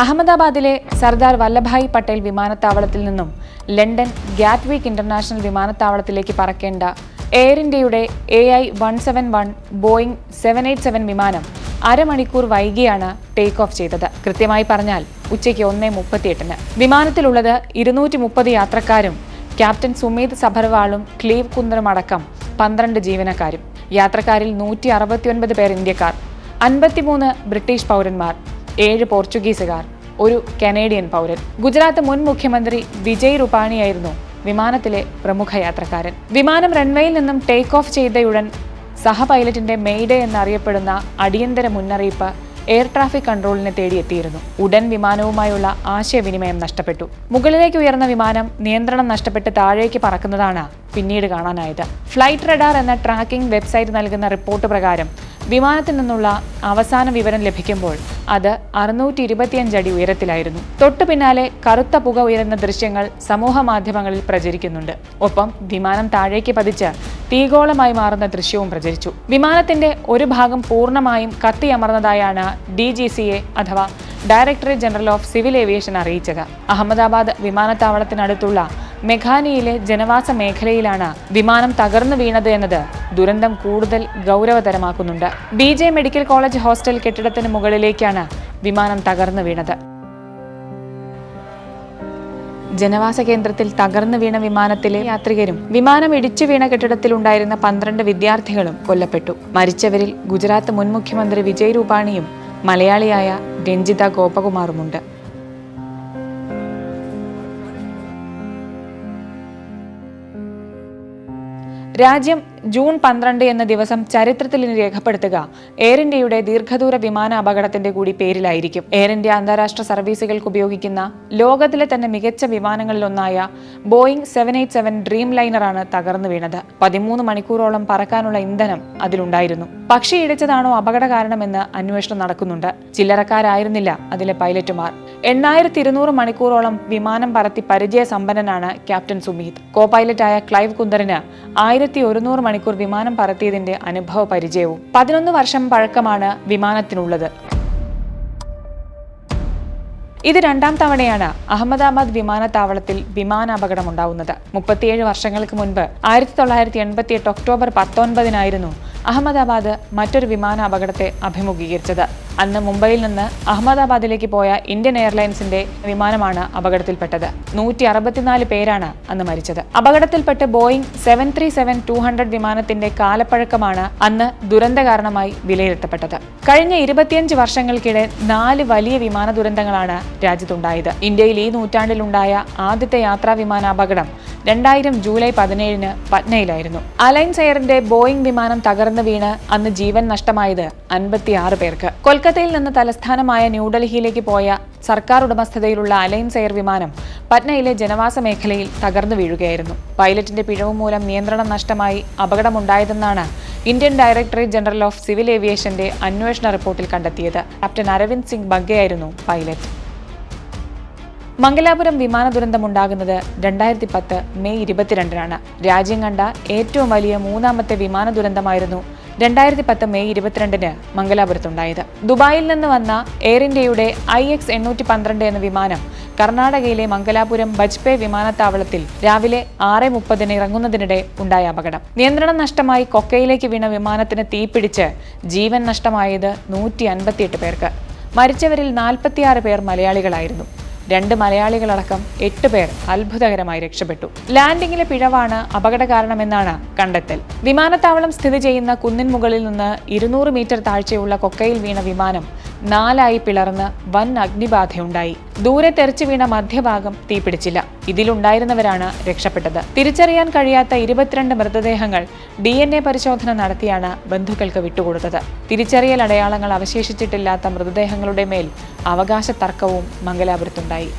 അഹമ്മദാബാദിലെ സർദാർ വല്ലഭായ് പട്ടേൽ വിമാനത്താവളത്തിൽ നിന്നും ലണ്ടൻ ഗാറ്റ്വിക് ഇന്റർനാഷണൽ വിമാനത്താവളത്തിലേക്ക് പറക്കേണ്ട എയർ ഇന്ത്യയുടെ A I one seven one Boeing seven eight seven വിമാനം അരമണിക്കൂർ വൈകിയാണ് ടേക്ക് ഓഫ് ചെയ്തത്. കൃത്യമായി പറഞ്ഞാൽ ഉച്ചയ്ക്ക് ഒന്നേ മുപ്പത്തിയെട്ടിന്. വിമാനത്തിലുള്ളത് ഇരുന്നൂറ്റി മുപ്പത് യാത്രക്കാരും ക്യാപ്റ്റൻ സുമേത് സഭർവാളും ക്ലീവ് കുന്ദറും അടക്കം പന്ത്രണ്ട് ജീവനക്കാരും. യാത്രക്കാരിൽ നൂറ്റി അറുപത്തിയൊൻപത് പേർ ഇന്ത്യക്കാർ. അൻപത്തിമൂന്ന് ബ്രിട്ടീഷ് പൗരന്മാർ. ഏഴ് പോർച്ചുഗീസുകാർ ഒരു കനേഡിയൻ പൗരൻ. ഗുജറാത്ത് മുൻ മുഖ്യമന്ത്രി വിജയ് റുപാണിയായിരുന്നു വിമാനത്തിലെ പ്രമുഖ യാത്രക്കാരൻ. വിമാനം റൺവേയിൽ നിന്നും ടേക്ക് ഓഫ് ചെയ്തയുടൻ സഹപൈലറ്റിന്റെ മെയ്ഡേ എന്നറിയപ്പെടുന്ന അടിയന്തര മുന്നറിയിപ്പ് എയർ ട്രാഫിക് കൺട്രോളിനെ തേടിയെത്തിയിരുന്നു. ഉടൻ വിമാനവുമായുള്ള ആശയവിനിമയം നഷ്ടപ്പെട്ടു. മുകളിലേക്ക് ഉയർന്ന വിമാനം നിയന്ത്രണം നഷ്ടപ്പെട്ട് താഴേക്ക് പറക്കുന്നതാണ് പിന്നീട് കാണാനായത്. ഫ്ലൈറ്റ് റഡാർ എന്ന ട്രാക്കിംഗ് വെബ്സൈറ്റ് നൽകുന്ന റിപ്പോർട്ട് പ്രകാരം വിമാനത്തിൽ നിന്നുള്ള അവസാന വിവരം ലഭിക്കുമ്പോൾ അത് അറുന്നൂറ്റി ഇരുപത്തിയഞ്ച് അടി ഉയരത്തിലായിരുന്നു. തൊട്ടു പിന്നാലെ കറുത്ത പുക ഉയരുന്ന ദൃശ്യങ്ങൾ സമൂഹ മാധ്യമങ്ങളിൽ പ്രചരിക്കുന്നുണ്ട്. ഒപ്പം വിമാനം താഴേക്ക് പതിച്ച് തീഗോളമായി മാറുന്ന ദൃശ്യവും പ്രചരിച്ചു. വിമാനത്തിന്റെ ഒരു ഭാഗം പൂർണമായും കത്തിയമർന്നതായാണ് ഡി ജി സി എ അഥവാ Directorate General of Civil Aviation അറിയിച്ചത്. അഹമ്മദാബാദ് വിമാനത്താവളത്തിനടുത്തുള്ള മെഘാനിയിലെ ജനവാസ മേഖലയിലാണ് വിമാനം തകർന്നു വീണത് എന്നത് ദുരന്തം കൂടുതൽ ഗൗരവതരമാക്കുന്നുണ്ട്. B J Medical College hostel കെട്ടിടത്തിന് മുകളിലേക്കാണ് വിമാനം തകർന്നു വീണത്. ജനവാസ കേന്ദ്രത്തിൽ തകർന്നു വീണ വിമാനത്തിലെ യാത്രികരും വിമാനം ഇടിച്ചു വീണ കെട്ടിടത്തിലുണ്ടായിരുന്ന പന്ത്രണ്ട് വിദ്യാർത്ഥികളും കൊല്ലപ്പെട്ടു. മരിച്ചവരിൽ ഗുജറാത്ത് മുൻ മുഖ്യമന്ത്രി വിജയ് രൂപാണിയും മലയാളിയായ രഞ്ജിത ഗോപകുമാറുമുണ്ട്. രാജ്യം ജൂൺ പന്ത്രണ്ട് എന്ന ദിവസം ചരിത്രത്തിൽ രേഖപ്പെടുത്തുക. എയർ ഇന്ത്യയുടെ ദീർഘദൂര വിമാന അപകടത്തിന്റെ കൂടി പേരിലായിരിക്കും. എയർ ഇന്ത്യ അന്താരാഷ്ട്ര സർവീസുകൾക്ക് ഉപയോഗിക്കുന്ന ലോകത്തിലെ തന്നെ മികച്ച വിമാനങ്ങളിലൊന്നായ Boeing seven eight seven Dream ലൈനറാണ് തകർന്നു വീണത്. പതിമൂന്ന് മണിക്കൂറോളം പറക്കാനുള്ള ഇന്ധനം അതിലുണ്ടായിരുന്നു. പക്ഷി ഇടിച്ചതാണോ അപകട കാരണമെന്ന് അന്വേഷണം നടക്കുന്നുണ്ട്. ചില്ലറക്കാരായിരുന്നില്ല അതിലെ പൈലറ്റുമാർ. എണ്ണായിരത്തി ഇരുന്നൂറ് മണിക്കൂറോളം വിമാനം പറത്തി പരിചയ സമ്പന്നനാണ് ക്യാപ്റ്റൻ സുമീത്. കോ പൈലറ്റായ ക്ലൈവ് കുന്ദറിന് ആയിരത്തി ഒരുന്നൂറ് മണിക്കൂർ വിമാനം പറത്തിയതിന്റെ അനുഭവ പരിചയവും. പതിനൊന്ന് വർഷം പഴക്കമാണ് വിമാനത്തിനുള്ളത്. ഇത് രണ്ടാം തവണയാണ് അഹമ്മദാബാദ് വിമാനത്താവളത്തിൽ വിമാനാപകടം ഉണ്ടാവുന്നത്. മുപ്പത്തിയേഴ് വർഷങ്ങൾക്ക് മുൻപ് ആയിരത്തി തൊള്ളായിരത്തി എൺപത്തിയെട്ട് ഒക്ടോബർ പത്തൊൻപതിനായിരുന്നു അഹമ്മദാബാദ് മറ്റൊരു വിമാന അപകടത്തെ അഭിമുഖീകരിച്ചത്. അന്ന് മുംബൈയിൽ നിന്ന് അഹമ്മദാബാദിലേക്ക് പോയ ഇന്ത്യൻ എയർലൈൻസിന്റെ വിമാനമാണ് അപകടത്തിൽപ്പെട്ടത്. നൂറ്റി അറുപത്തിനാല് പേരാണ് അന്ന് മരിച്ചത്. അപകടത്തിൽപ്പെട്ട് Boeing seven three seven two hundred വിമാനത്തിന്റെ കാലപ്പഴക്കമാണ് അന്ന് ദുരന്ത കാരണമായി വിലയിരുത്തപ്പെട്ടത്. കഴിഞ്ഞ ഇരുപത്തിയഞ്ച് വർഷങ്ങൾക്കിടെ നാല് വലിയ വിമാന ദുരന്തങ്ങളാണ് രാജ്യത്തുണ്ടായത്. ഇന്ത്യയിൽ ഈ നൂറ്റാണ്ടിലുണ്ടായ ആദ്യത്തെ യാത്രാ വിമാന അപകടം രണ്ടായിരം ജൂലൈ പതിനേഴിന് പട്നയിലായിരുന്നു. അലൈൻസ് എയറിന്റെ ബോയിങ് വിമാനം തകർന്നു വീണ് അന്ന് ജീവൻ നഷ്ടമായത് അൻപത്തിയാറ് പേർക്ക്. കൊൽക്കത്തയിൽ നിന്ന് തലസ്ഥാനമായ ന്യൂഡൽഹിയിലേക്ക് പോയ സർക്കാർ ഉടമസ്ഥതയിലുള്ള അലയൻസ് എയർ വിമാനം പറ്റ്നയിലെ ജനവാസ മേഖലയിൽ തകർന്നു വീഴുകയായിരുന്നു. പൈലറ്റിന്റെ പിഴവ് മൂലം നിയന്ത്രണം നഷ്ടമായി അപകടമുണ്ടായതെന്നാണ് Indian Directorate General of Civil ഏവിയേഷന്റെ അന്വേഷണ റിപ്പോർട്ടിൽ കണ്ടെത്തിയത്. ക്യാപ്റ്റൻ അരവിന്ദ് സിംഗ് ബഗ്ഗയായിരുന്നു പൈലറ്റ്. മംഗലാപുരം വിമാന ദുരന്തമുണ്ടാകുന്നത് രണ്ടായിരത്തി പത്ത് മെയ് ഇരുപത്തിരണ്ടിനാണ്. രാജ്യം കണ്ട ഏറ്റവും വലിയ മൂന്നാമത്തെ വിമാന ദുരന്തമായിരുന്നു രണ്ടായിരത്തി പത്ത് മെയ് ഇരുപത്തിരണ്ടിന് മംഗലാപുരത്തുണ്ടായത്. ദുബായിൽ നിന്ന് വന്ന എയർ ഇന്ത്യയുടെ ഐ എക്സ് എണ്ണൂറ്റി പന്ത്രണ്ട് എന്ന വിമാനം കർണാടകയിലെ മംഗലാപുരം ബജ്പേ വിമാനത്താവളത്തിൽ രാവിലെ ആറ് മുപ്പതിന് ഇറങ്ങുന്നതിനിടെ ഉണ്ടായ അപകടം. നിയന്ത്രണം നഷ്ടമായി കൊക്കയിലേക്ക് വീണ വിമാനത്തിന് തീപിടിച്ച് ജീവൻ നഷ്ടമായത് നൂറ്റി അൻപത്തിയെട്ട് പേർക്ക്. മരിച്ചവരിൽ നാൽപ്പത്തിയാറ് പേർ മലയാളികളായിരുന്നു. രണ്ട് മലയാളികളടക്കം എട്ട് പേർ അത്ഭുതകരമായി രക്ഷപ്പെട്ടു. ലാൻഡിംഗിലെ പിഴവാണ് അപകട കാരണമെന്നാണ് കണ്ടെത്തൽ. വിമാനത്താവളം സ്ഥിതി ചെയ്യുന്ന കുന്നിൻ മുകളിൽ നിന്ന് ഇരുന്നൂറ് മീറ്റർ താഴ്ചയുള്ള കൊക്കയിൽ വീണ വിമാനം നാലായി പിളർന്ന് വൻ അഗ്നിബാധയുണ്ടായി. ദൂരെ തെറിച്ചു വീണ മധ്യഭാഗം തീപിടിച്ചില്ല. ഇതിലുണ്ടായിരുന്നവരാണ് രക്ഷപ്പെട്ടത്. തിരിച്ചറിയാൻ കഴിയാത്ത ഇരുപത്തിരണ്ട് മൃതദേഹങ്ങൾ ഡി എൻ എ പരിശോധന നടത്തിയാണ് ബന്ധുക്കൾക്ക് വിട്ടുകൊടുത്തത്. തിരിച്ചറിയൽ അടയാളങ്ങൾ അവശേഷിച്ചിട്ടില്ലാത്ത മൃതദേഹങ്ങളുടെ മേൽ അവകാശ തർക്കവും മംഗലാപുരത്തുണ്ടായി.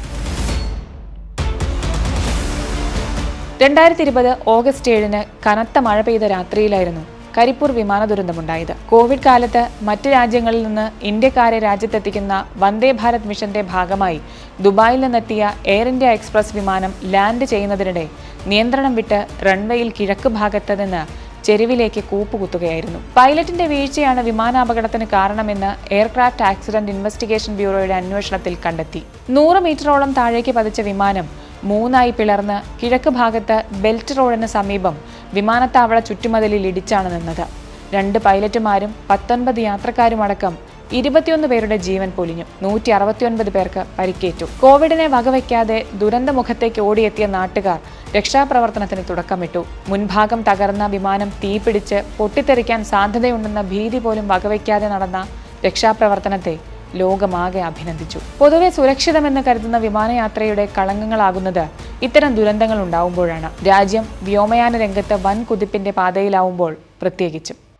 രണ്ടായിരത്തി ഇരുപത് ഓഗസ്റ്റ് ഏഴിന് കനത്ത മഴ പെയ്ത രാത്രിയിലായിരുന്നു കരിപ്പൂർ വിമാന ദുരന്തമുണ്ടായത്. കോവിഡ് കാലത്ത് മറ്റ് രാജ്യങ്ങളിൽ നിന്ന് ഇന്ത്യക്കാരെ രാജ്യത്തെത്തിക്കുന്ന വന്ദേ ഭാരത് മിഷന്റെ ഭാഗമായി ദുബായിൽ നിന്നെത്തിയ എയർ ഇന്ത്യ എക്സ്പ്രസ് വിമാനം ലാൻഡ് ചെയ്യുന്നതിനിടെ നിയന്ത്രണം വിട്ട് റൺവേയിൽ കിഴക്ക് ഭാഗത്ത് നിന്ന് ചെരുവിലേക്ക് കൂപ്പുകുത്തുകയായിരുന്നു. പൈലറ്റിന്റെ വീഴ്ചയാണ് വിമാനാപകടത്തിന് കാരണമെന്ന് എയർക്രാഫ്റ്റ് ആക്സിഡന്റ് ഇൻവെസ്റ്റിഗേഷൻ ബ്യൂറോയുടെ അന്വേഷണത്തിൽ കണ്ടെത്തി. നൂറ് മീറ്ററോളം താഴേക്ക് പതിച്ച വിമാനം മൂന്നായി പിളർന്ന് കിഴക്ക് ഭാഗത്ത് ബെൽറ്റ് റോഡിന് സമീപം വിമാനത്താവള ചുറ്റുമതിലിൽ ഇടിച്ചാണ് നിന്നത്. രണ്ട് പൈലറ്റുമാരും പത്തൊൻപത് യാത്രക്കാരുമടക്കം ഇരുപത്തിയൊന്ന് പേരുടെ ജീവൻ പൊലിഞ്ഞു. നൂറ്റി അറുപത്തിയൊൻപത് പേർക്ക് പരിക്കേറ്റു. കോവിഡിനെ വകവയ്ക്കാതെ ദുരന്തമുഖത്തേക്ക് ഓടിയെത്തിയ നാട്ടുകാർ രക്ഷാപ്രവർത്തനത്തിന് തുടക്കമിട്ടു. മുൻഭാഗം തകർന്ന വിമാനം തീപിടിച്ച് പൊട്ടിത്തെറിക്കാൻ സാധ്യതയുണ്ടെന്ന ഭീതി പോലും വകവയ്ക്കാതെ നടന്ന രക്ഷാപ്രവർത്തനത്തെ ലോകമാകെ അഭിനന്ദിച്ചു. പൊതുവെ സുരക്ഷിതമെന്ന് കരുതുന്ന വിമാനയാത്രയുടെ കളങ്കങ്ങളാകുന്നത് ഇത്തരം ദുരന്തങ്ങൾ ഉണ്ടാവുമ്പോഴാണ്. രാജ്യം വ്യോമയാന രംഗത്ത് വൻ കുതിപ്പിന്റെ പാതയിലാവുമ്പോൾ പ്രത്യേകിച്ചും.